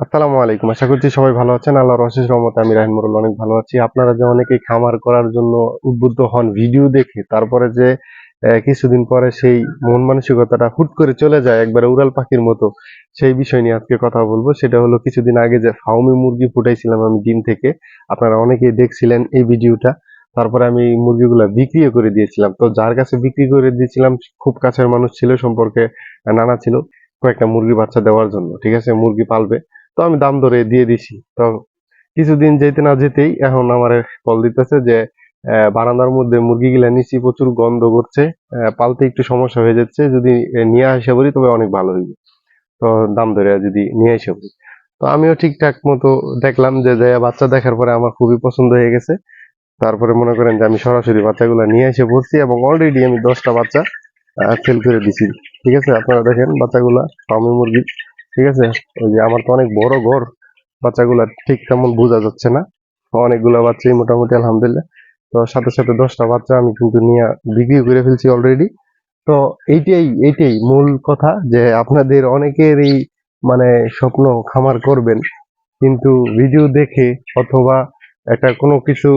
আসসালামু আলাইকুম। আশা করছি সবাই ভালো আছেন। আল্লাহর অশেষ রহমতে আমি রাহিমুরুল অনেক ভালো আছি। আপনারা যে অনেকেই খামার করার জন্য উদ্বুদ্ধ হন ভিডিও দেখে, তারপরে যে কিছুদিন পরে সেই মন মানসিকতাটা হুট করে চলে যায় একবারে উড়াল পাখির মতো, সেই বিষয় নিয়ে আজকে কথা বলব। সেটা হলো কিছুদিন আগে যে ফাউমি মুরগি ফুটাইছিলাম আমি ডিম থেকে, আপনারা অনেকেই দেখছিলেন এই ভিডিওটা। তারপরে আমি মুরগিগুলো বিক্রিও করে দিয়েছিলাম। তো যার কাছে বিক্রি করে দিয়েছিলাম, খুব কাছের মানুষ ছিল, সম্পর্কে নানা ছিল, কয়েকটা মুরগি বাচ্চা দেওয়ার জন্য, ঠিক আছে? মুরগি পালবে। তো আমি দাম ধরে দিয়ে দিছি। তো কিছুদিন যেতে না যেতেই এখন আমার কল দিতেছে যে বারান্দার মধ্যে মুরগিগুলা নিচি প্রচুর গন্ধ করছে পালতে একটু সমস্যা হয়ে যাচ্ছে, যদি নিয়ে আসে বলি তবে অনেক ভালো হইবে। তো দাম ধরে যদি নিয়ে এসে বলি তো আমিও ঠিকঠাক মতো দেখলাম যে যে বাচ্চা দেখার পরে আমার খুবই পছন্দ হয়ে গেছে। তারপরে মনে করেন যে আমি সরাসরি বাচ্চাগুলো নিয়ে এসে পড়ছি এবং অলরেডি আমি দশটা বাচ্চা সেল করে দিছি। ঠিক আছে? আপনারা দেখেন বাচ্চাগুলা ফার্মি মুরগি ঠিক আছে? ওই যে আমার তো অনেক বড় ঘর, বাচ্চাগুলা ঠিক তেমন বোঝা যাচ্ছে না। অনেকগুলো বাচ্চাই মোটামুটি আলহামদুলিল্লাহ। তো সাথে সাথে দশটা বাচ্চা আমি কিন্তু নিয়ে বিক্রি করে ফেলছি অলরেডি তো এইটাই এইটাই মূল কথা যে আপনাদের অনেকেরই মানে স্বপ্ন খামার করবেন। কিন্তু ভিডিও দেখে অথবা একটা কোনো কিছু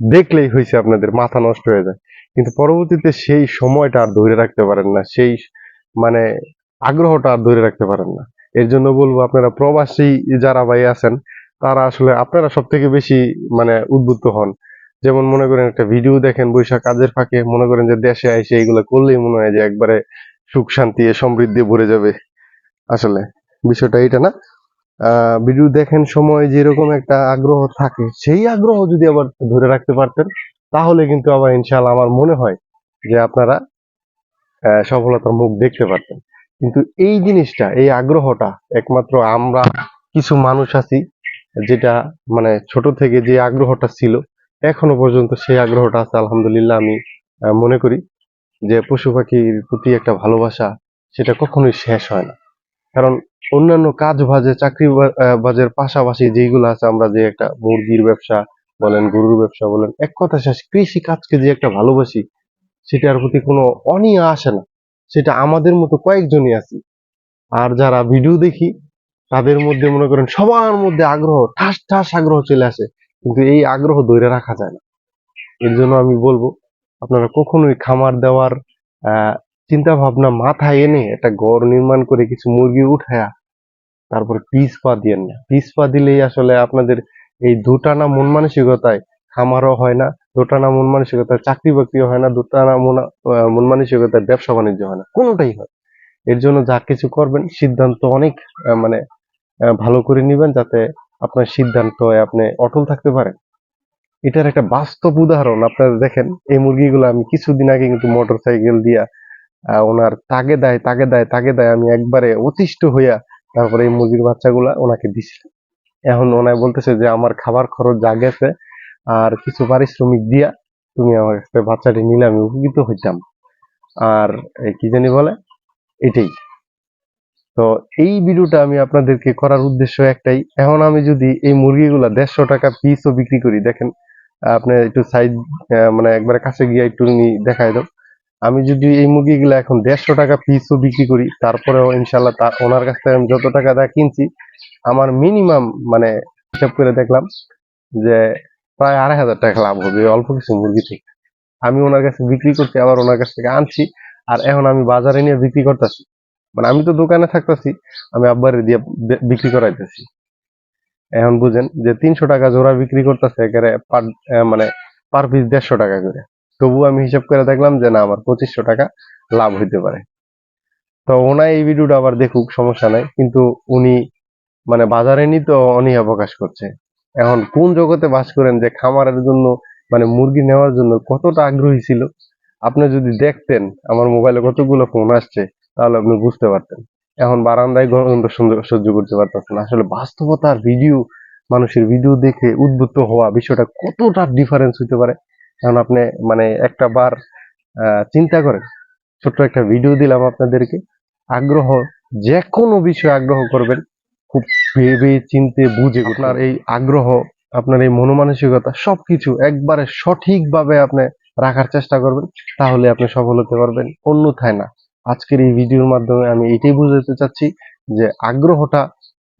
দেখলেই হয়েছে আপনাদের, মাথা নষ্ট হয়ে যায়। কিন্তু পরবর্তীতে সেই সময়টা আর ধরে রাখতে পারেন না, সেই মানে আগ্রহটা আর ধরে রাখতে পারেন না। এর জন্য বলব আপনারা প্রবাসী যারা ভাই আছেন, তারা আসলে আপনারা সব থেকে বেশি মানে উদ্বুদ্ধ হন। যেমন মনে করেন একটা ভিডিও দেখেন বৈশাখ কাজের ফাঁকে, মনে করেন যে দেশে আইসে এগুলো করলেই মনে হয় যে একবারে সুখ শান্তি সমৃদ্ধি ভরে যাবে। আসলে বিষয়টা এটা না। ভিডিও দেখেন সময় যেরকম একটা আগ্রহ থাকে, সেই আগ্রহ যদি আবার ধরে রাখতে পারতেন, তাহলে কিন্তু আবার ইনশাল্লাহ আমার মনে হয় যে আপনারা সফলতার মুখ দেখতে পারতেন। কিন্তু এই জিনিসটা, এই আগ্রহটা একমাত্র আমরা কিছু মানুষ আছি যেটা মানে ছোট থেকে যে আগ্রহটা ছিল, এখনও পর্যন্ত সেই আগ্রহটা আছে, আলহামদুলিল্লাহ আমি মনে করি যে পশু পাখির প্রতি একটা ভালোবাসা সেটা কখনোই শেষ হয় না। কারণ অন্যান্য কাজ বাজে, চাকরি বাজের পাশাপাশি যেগুলো আছে আমরা যে একটা মুরগির ব্যবসা বলেন, গরুর ব্যবসা বলেন, এক কথা শেষ কৃষি কাজকে যে একটা ভালোবাসি সেটার প্রতি কোনো অনীহা আসে না। সেটা আমাদের মতো কয়েকজনই আছি। আর যারা ভিডিও দেখি, তাদের মধ্যে মনে করেন সবার মধ্যে আগ্রহ, ঠাস ঠাস আগ্রহ চলে আসে। কিন্তু এই আগ্রহ ধরে রাখা যায় না। এর জন্য আমি বলব, আপনারা কখনোই খামার দেওয়ার চিন্তা ভাবনা মাথায় এনে একটা ঘর নির্মাণ করে কিছু মুরগি উঠায়া, তারপর পিস পা দিয়েন না। পিস পা দিলেই আসলে আপনাদের এই দুটানা মন মানসিকতায় খামারও হয় না দুটানা মন মানসিকতায় চাকরি বাকরিও হয় না দুটানা মন আহ, মন মানসিকতায় ব্যবসা বাণিজ্য হয় না কোনোটাই হয় এর জন্য যা কিছু করবেন সিদ্ধান্ত অনেক মানে ভালো করে নিবেন যাতে আপনার সিদ্ধান্ত আপনি অটল থাকতে পারেন। এটার একটা বাস্তব উদাহরণ আপনারা দেখেন এই মুরগিগুলো আমি কিছুদিন আগে কিন্তু মোটর সাইকেল দিয়া ওনার তাগে দেয় তাগে দেয় তাগে দেয় আমি একবারে অতিষ্ঠ হইয়া তারপরে এই মুরগির বাচ্চাগুলা ওনাকে দিছিলাম। এখন ওনায় বলতেছে যে আমার খাবার খরচ যা গেছে আর কিছু পারিশ্রমিক দিয়া তুমি আমার কাছে বাচ্চাটি নিলে, আমি উপকৃত হইতাম। আর কি জানি বলে? এটাই। তো এই ভিডিওটা আমি আপনাদেরকে করার উদ্দেশ্য একটাই। এখন আমি যদি এই মুরগিগুলা দেড়শো টাকা পিসও বিক্রি করি, দেখেন, আপনি একটু সাইজ মানে একবারে কাছে গিয়ে একটু দেখাই দাও আমি যদি এই মুরগিগুলো এখন দেড়শো টাকা পিসও বিক্রি করি, তারপরেও ইনশাল্লাহ তা ওনার কাছ থেকে আমি যত টাকা দা কিনছি, আমার মিনিমাম মানে হিসাব করে দেখলাম যে প্রায় আড়াই হাজার টাকা লাভ হবে, অল্প কিছু মুরগি থেকে। আমি ওনার কাছে বিক্রি করছি আবার ওনার কাছ থেকে আনছি, আর এখন আমি বাজারে নিয়ে বিক্রি করতেছি। মানে আমি তো দোকানে থাকতেছি, আমি আব্বারে দিয়ে বিক্রি করাইতেছি। এখন বুঝেন যে তিনশো টাকা জোড়া বিক্রি করতেছে একেবারে পার মানে পার পিস দেড়শো টাকা করে। তবু আমি হিসাব করে দেখলাম যে না, আমার পঁচিশশো টাকা লাভ হইতে পারে। তো ওনা এই ভিডিওটা আবার দেখুক, সমস্যা নাই। কিন্তু উনি মানে বাজারে নি তো অনীহা প্রকাশ করছে। এখন কোন জগতে বাস করেন যে খামারের জন্য মানে মুরগি নেওয়ার জন্য কতটা আগ্রহী ছিল? আপনি যদি দেখতেন আমার মোবাইলে কতগুলো ফোন আসছে, তাহলে আপনি বুঝতে পারতেন। এখন বারান্দায় গন্ধ সুন্দর সহ্য করতে পারতেছেন। আসলে বাস্তবতার ভিডিও মানুষের ভিডিও দেখে উদ্বুদ্ধ হওয়া বিষয়টা কতটা ডিফারেন্স হতে পারে? এখন আপনি মানে একটা বার চিন্তা করেন। ছোট্ট একটা ভিডিও দিলাম আপনাদেরকে। আগ্রহ, যে কোনো বিষয়ে আগ্রহ করবেন। খুব ভেবে চিনতে বুঝে আপনার এই আগ্রহ, আপনার এই মনোমানসিকতা সবকিছু একবারে সঠিকভাবে আপনি রাখার চেষ্টা করবেন, তাহলে আপনি সফল হতে পারবেন। অন্যথায় না। আজকের এই ভিডিওর মাধ্যমে আমি এটাই বুঝাতে চাচ্ছি যে আগ্রহটা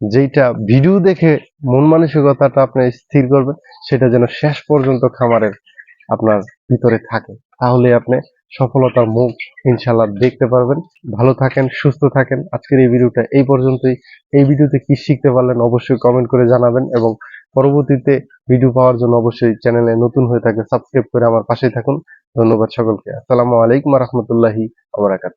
যেটা ভিডিও দেখে মন মানসিকতাটা আপনি স্থির করবেন, সেটা যেন শেষ পর্যন্ত খামারের আপনার ভিতরে থাকে। তাহলে আপনি সফলতার মুখ ইনশাল্লাহ দেখতে পারবেন। ভালো থাকেন, সুস্থ থাকেন। আজকের এই ভিডিওটা এই পর্যন্তই। এই ভিডিওতে কি শিখতে পারলেন অবশ্যই কমেন্ট করে জানাবেন এবং পরবর্তীতে ভিডিও পাওয়ার জন্য অবশ্যই চ্যানেলে নতুন হয়ে থাকে সাবস্ক্রাইব করে আমার পাশে থাকুন। ধন্যবাদ সকলকে। আসসালামু আলাইকুম রহমতুল্লাহি আবরাকাত